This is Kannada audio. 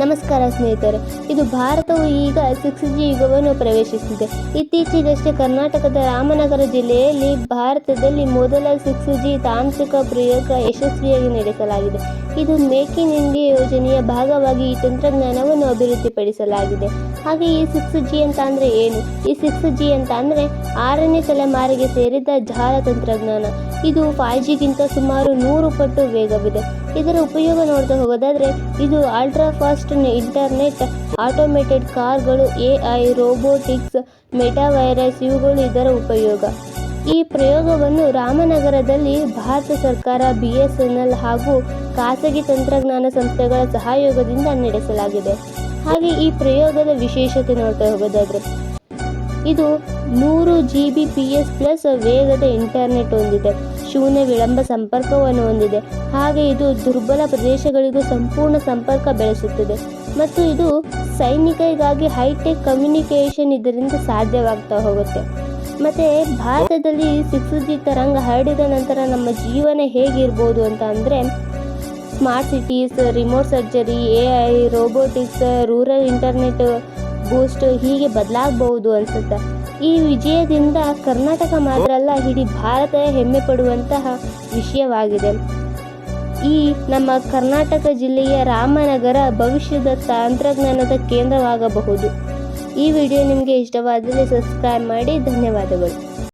ನಮಸ್ಕಾರ ಸ್ನೇಹಿತರೆ, ಇದು ಭಾರತವು ಈಗ ಸಿಕ್ಸ್ ಜಿ ಯುಗವನ್ನು ಪ್ರವೇಶಿಸಿದೆ. ಇತ್ತೀಚೆಗಷ್ಟೇ ಕರ್ನಾಟಕದ ರಾಮನಗರ ಜಿಲ್ಲೆಯಲ್ಲಿ ಭಾರತದಲ್ಲಿ ಮೊದಲ ಸಿಕ್ಸ್ ಜಿ ತಾಂತ್ರಿಕ ಪ್ರಯೋಗ ಯಶಸ್ವಿಯಾಗಿ ನಡೆಸಲಾಗಿದೆ. ಇದು ಮೇಕ್ ಇನ್ ಇಂಡಿಯಾ ಯೋಜನೆಯ ಭಾಗವಾಗಿ ಈ ತಂತ್ರಜ್ಞಾನವನ್ನು ಅಭಿವೃದ್ಧಿಪಡಿಸಲಾಗಿದೆ. ಹಾಗೆ ಈ ಸಿಕ್ಸ್ ಜಿ ಅಂತ ಅಂದರೆ ಏನು? ಈ ಸಿಕ್ಸ್ ಜಿ ಅಂತ ಅಂದರೆ ಆರನೇ ತಲೆಮಾರಿಗೆ ಸೇರಿದ ಜಾಲ ತಂತ್ರಜ್ಞಾನ. ಇದು ಫೈವ್ ಜಿಗಿಂತ ಸುಮಾರು ನೂರು ಪಟ್ಟು ವೇಗವಿದೆ. ಇದರ ಉಪಯೋಗ ನೋಡ್ತಾ ಹೋಗೋದಾದರೆ, ಇದು ಅಲ್ಟ್ರಾ ಫಾಸ್ಟ್ ಇಂಟರ್ನೆಟ್ ಆಟೋಮೇಟೆಡ್ ಕಾರ್ಗಳು ಎ ಐ ರೋಬೋಟಿಕ್ಸ್ ಮೆಟಾವೈರಸ್ ಇವುಗಳು ಇದರ ಉಪಯೋಗ. ಈ ಪ್ರಯೋಗವನ್ನು ರಾಮನಗರದಲ್ಲಿ ಭಾರತ ಸರ್ಕಾರ ಬಿ ಎಸ್ ಎನ್ ಎಲ್ ಹಾಗೂ ಖಾಸಗಿ ತಂತ್ರಜ್ಞಾನ ಸಂಸ್ಥೆಗಳ ಸಹಯೋಗದಿಂದ ನಡೆಸಲಾಗಿದೆ. ಹಾಗೆ ಈ ಪ್ರಯೋಗದ ವಿಶೇಷತೆ ನೋಡ್ತಾ ಹೋಗೋದಾದ್ರೆ, ಇದು ಮೂರು G B P S plus ವೇಗದ ಇಂಟರ್ನೆಟ್ ಹೊಂದಿದೆ, ಶೂನ್ಯ ವಿಳಂಬ ಸಂಪರ್ಕವನ್ನು ಹೊಂದಿದೆ. ಹಾಗೆ ಇದು ದುರ್ಬಲ ಪ್ರದೇಶಗಳಿಗೂ ಸಂಪೂರ್ಣ ಸಂಪರ್ಕ ಬೆಳೆಸುತ್ತದೆ. ಮತ್ತು ಇದು ಸೈನಿಕರಿಗಾಗಿ ಹೈಟೆಕ್ ಕಮ್ಯುನಿಕೇಷನ್ ಇದರಿಂದ ಸಾಧ್ಯವಾಗ್ತಾ ಹೋಗುತ್ತೆ. ಮತ್ತು ಭಾರತದಲ್ಲಿ ಸಿಕ್ಸ್ ಜಿ ತರಂಗ ಹರಡಿದ ನಂತರ ನಮ್ಮ ಜೀವನ ಹೇಗಿರ್ಬೋದು ಅಂತ ಅಂದರೆ smart cities, remote surgery, A I, robotics, rural internet boost ಹೀಗೆ ಬದಲಾಗಬಹುದು ಅನಿಸುತ್ತೆ. ಈ ವಿಜಯದಿಂದ ಕರ್ನಾಟಕ ಮಾತ್ರ ಅಲ್ಲ ಇಡೀ ಭಾರತ ಹೆಮ್ಮೆ ಪಡುವಂತಹ ವಿಷಯವಾಗಿದೆ. ಈ ನಮ್ಮ ಕರ್ನಾಟಕ ಜಿಲ್ಲೆಯ ರಾಮನಗರ ಭವಿಷ್ಯದ ತಂತ್ರಜ್ಞಾನದ ಕೇಂದ್ರವಾಗಬಹುದು. ಈ ವಿಡಿಯೋ ನಿಮಗೆ ಇಷ್ಟವಾದಲ್ಲಿ ಸಬ್ಸ್ಕ್ರೈಬ್ ಮಾಡಿ, ಧನ್ಯವಾದಗಳು.